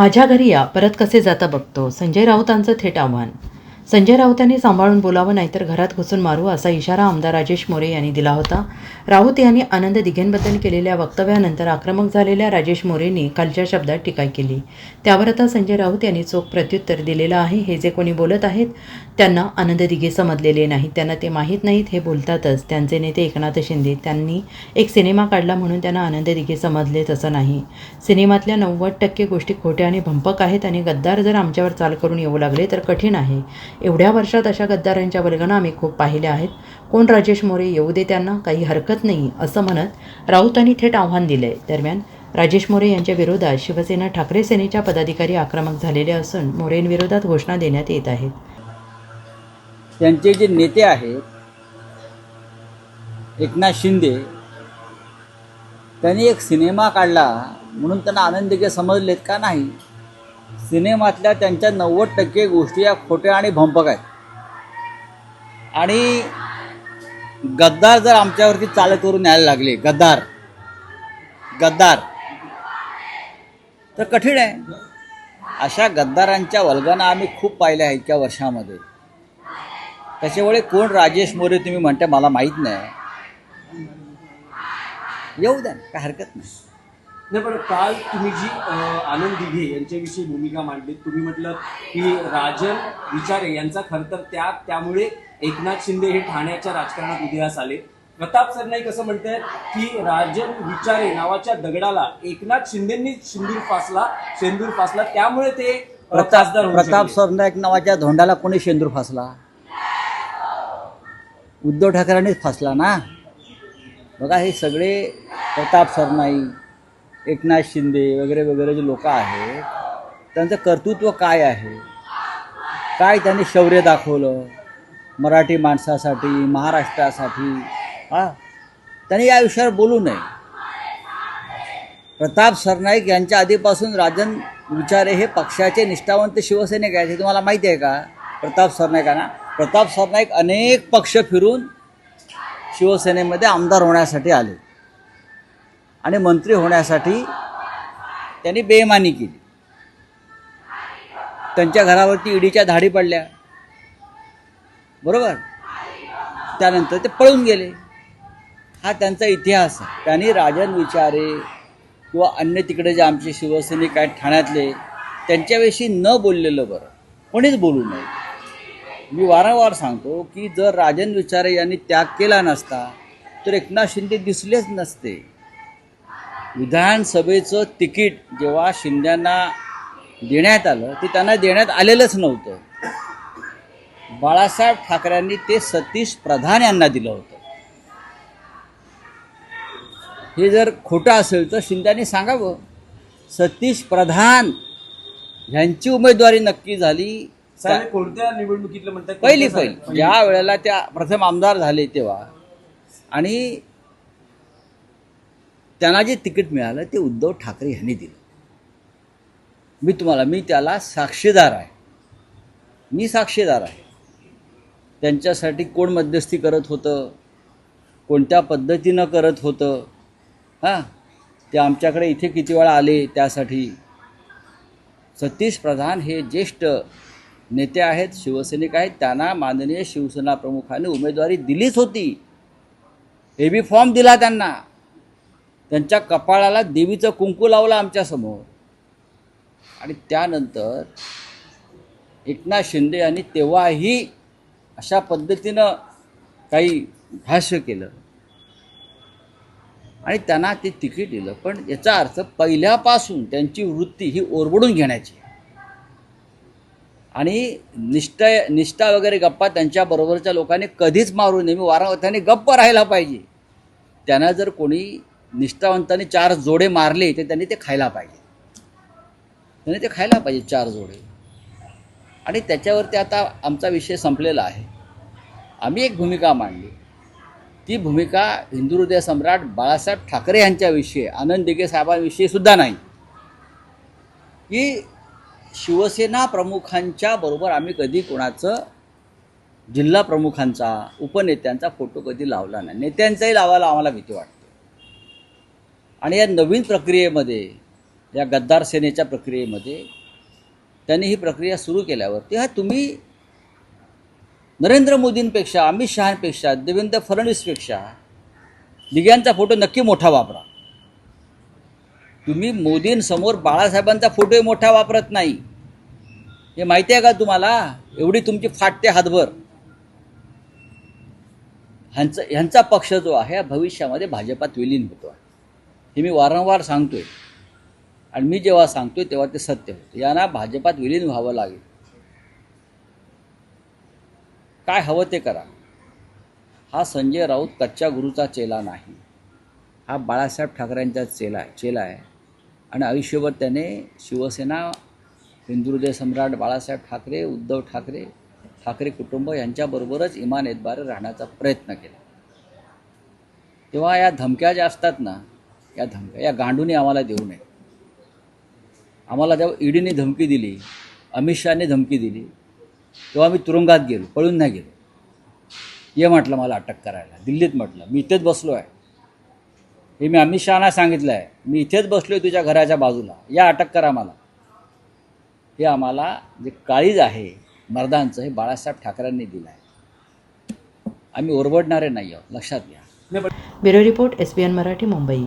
माझ्या घरी या परत कसे जाता बघतो? संजय राऊतांचं थेट आव्हान संजय राऊतांनी सांभाळून बोलावं नाहीतर घरात घुसून मारू असा इशारा आमदार राजेश मोरे यांनी दिला होता. राऊत यांनी आनंद दिघेंबद्दल केलेल्या वक्तव्यानंतर आक्रमक झालेल्या राजेश मोरेंनी कालच्या शब्दात टीका केली. त्यावर आता संजय राऊत यांनी चोख प्रत्युत्तर दिलेलं आहे हे जे कोणी बोलत आहेत त्यांना आनंद दिघे समजलेले नाहीत त्यांना ते माहीत नाहीत हे बोलतातच. त्यांचे नेते एकनाथ शिंदे त्यांनी एक सिनेमा काढला म्हणून त्यांना आनंद दिघे समजले तसं नाही. सिनेमातल्या नव्वद टक्के गोष्टी खोट्या आणि भंपक आहेत आणि गद्दार जर आमच्यावर चाल करून येऊ लागले तर कठीण आहे. एवढ्या वर्षात अशा गद्दारांच्या वर्गणा आम्ही खूप पाहिल्या आहेत. कोण राजेश मोरे येऊ दे त्यांना काही हरकत नाही असं म्हणत राऊतांनी थेट आव्हान दिले दरम्यान राजेश मोरे यांच्या विरोधात शिवसेना ठाकरे सेनेच्या पदाधिकारी आक्रमक झालेले असून मोरेंविरोधात घोषणा देण्यात येत आहेत. त्यांचे जे नेते आहेत एकनाथ शिंदे त्यांनी एक सिनेमा काढला म्हणून त्यांना आनंद समजलेत का नाही? सिनेमातल्या त्यांच्या नव्वद टक्के गोष्टी या खोट्या आणि भंपक आहेत. आणि गद्दार जर आमच्यावरती चालत करून यायला लागले गद्दार गद्दार तर कठीण आहे. अशा गद्दारांच्या वल्गाना आम्ही खूप पाहिल्या आहेत त्या वर्षामध्ये. त्याच्यामुळे कोण राजेश मोरे तुम्ही म्हणता मला माहीत नाही. येऊ द्या काय हरकत नाही. नाही पण काल तुम्ही जी आनंद दिघे यांच्याविषयी भूमिका मांडली तुम्ही म्हटलं की राजन विचारे यांचा खर तर त्याग त्यामुळे एकनाथ शिंदे हे ठाण्याच्या राजकारणात उदयास आले. प्रताप सरनाईक असं म्हणतायत की राजन विचारे नावाच्या दगडाला एकनाथ शिंदेंनी सिंदूर फासला शेंदूर फासला त्यामुळे ते प्रताप प्रताप. सरनाईक नावाच्या धोंडाला कोणी शेंदूर फासला? उद्धव ठाकरेंनीच फासला ना? बघा हे सगळे प्रताप सरनाईक एकनाथ शिंदे वगैरे वगैरे जे लोक आहेत त्यांचं कर्तृत्व काय आहे? काय त्यांनी शौर्य दाखवलं? मराठी माणसासाठी महाराष्ट्रासाठी? हा? त्यांनी या विषयावर बोलू नये. प्रताप सरनाईक यांच्या आधीपासून राजन विचारे हे पक्षाचे निष्ठावंत शिवसैनिक आहेत हे तुम्हाला माहिती आहे का? प्रताप सरनाईकांना प्रताप सरनाईक अनेक पक्ष फिरून शिवसेनेमध्ये आमदार होण्यासाठी आले. आणि मंत्री होण्यासाठी त्यांनी बेमानी केली. त्यांच्या घरावरती ईडीच्या धाडी पडल्या. बरोबर? त्यानंतर ते पळून गेले. हा त्यांचा इतिहास आहे. त्यांनी राजन विचारे किंवा अन्य तिकडे जे आमचे शिवसैनिक आहेत ठाण्यातले त्यांच्याविषयी न बोललेलं बरं. कोणीच बोलू नये. मी वारंवार सांगतो की जर राजन विचारे यांनी त्याग केला नसता तर एकनाथ शिंदे दिसलेच नसते. विधानसभेचं तिकीट जेव्हा शिंद्यांना देण्यात आलं ते त्यांना देण्यात आलेलंच नव्हतं. बाळासाहेब ठाकरेंनी ते सतीश प्रधान यांना दिलं होतं. हे जर खोटं असेल तर शिंद्यांनी सांगावं. सतीश प्रधान ह्यांची उमेदवारी नक्की झाली. कोणत्या निवडणुकीतलं म्हणतात? पहिली पहिली? ज्या वेळेला त्या प्रथम आमदार झाले तेव्हा. आणि त्यांना जे तिकीट मिळालं ते उद्धव ठाकरे यांनी दिलं. मी तुम्हाला मी त्याला साक्षीदार आहे. मी साक्षीदार आहे. त्यांच्यासाठी कोण मध्यस्थी करत होतं? कोणत्या पद्धतीनं करत होतं? हां? ते आमच्याकडे इथे किती वेळा आले त्यासाठी? सतीश प्रधान हे ज्येष्ठ नेते आहेत शिवसैनिक आहेत. त्यांना माननीय शिवसेना प्रमुखाने उमेदवारी दिलीच होती. ए बी फॉर्म दिला त्यांना. त्यांच्या कपाळाला देवीचं कुंकू लावलं आमच्यासमोर आणि त्यानंतर एकनाथ शिंदे यांनी तेव्हाही अशा पद्धतीनं काही भाष्य केलं. आणि त्यांना ते तिकीट दिलं. पण याचा अर्थ पहिल्यापासून त्यांची वृत्ती ही ओरबडून घेण्याची. आणि निष्ठा निष्ठा वगैरे गप्पा त्यांच्याबरोबरच्या लोकांनी कधीच मारू नये. मी वारंवार त्यांनी गप्प राहायला पाहिजे. त्यांना जर कोणी निष्ठावंतांनी चार जोडे मारले तर त्यांनी ते खायला पाहिजे. त्यांनी ते खायला पाहिजे चार जोडे. आणि त्याच्यावरती आता आमचा विषय संपलेला आहे. आम्ही एक भूमिका मांडली. ती भूमिका हिंदू हृदय सम्राट बाळासाहेब ठाकरे यांच्याविषयी आनंद दिघे साहेबांविषयी सुद्धा नाही. की शिवसेना प्रमुखांच्या बरोबर आम्ही कधी कोणाचं जिल्हा प्रमुखांचा उपनेत्यांचा फोटो कधी लावला नाही. नेत्यांचाही लावायला आम्हाला भीती वाटते. आणि या नवीन प्रक्रियेमध्ये या गद्दार सेनेच्या प्रक्रियेमध्ये त्यांनी ही प्रक्रिया सुरू केल्यावरती हा तुम्ही नरेंद्र मोदींपेक्षा अमित शहापेक्षा देवेंद्र फडणवीसपेक्षा दिग्यांचा फोटो नक्की मोठा वापरा. तुम्ही मोदींसमोर बाळासाहेबांचा फोटोही मोठा वापरत नाही. हे माहिती आहे का तुम्हाला? एवढी तुमची फाटते हातभर. ह्यांचा ह्यांचा पक्ष जो आहे भविष्यामध्ये भाजपात विलीन होतो. आहे हे मी वारंवार सांगतोय. आणि मी जेव्हा सांगतोय तेव्हा ते सत्य होतं. यांना भाजपात विलीन व्हावं लागेल. काय हवं ते करा. हा संजय राऊत कच्च्या गुरुचा चेला नाही. हा बाळासाहेब ठाकरेंचा चेला चेला आहे. आणि आयुष्यभर त्याने शिवसेना हिंदुहृदय सम्राट बाळासाहेब ठाकरे उद्धव ठाकरे ठाकरे कुटुंब यांच्याबरोबरच इमान एतबारे राहण्याचा प्रयत्न केला. तेव्हा या धमक्या ज्या असतात ना या धमक्या. या गांडूने आम्हाला देऊ नये. आम्हाला जेव्हा ईडीने धमकी दिली अमित शहाने धमकी दिली तेव्हा मी तुरुंगात गेलो पळून नाही गेलो. ये म्हटलं मला अटक करायला. दिल्लीत म्हटलं मी इथेच बसलो आहे हे मी अमित शहाना सांगितलं आहे मी इथेच बसलो आहे तुझ्या घराच्या बाजूला. या अटक करा मला हे आम्हाला जे काळीज आहे मर्दांचं हे बाळासाहेब ठाकरेंनी दिलं आहे आम्ही ओरबडणारे नाही आहोत. लक्षात घ्या. Bureau report S B N Marathi Mumbai.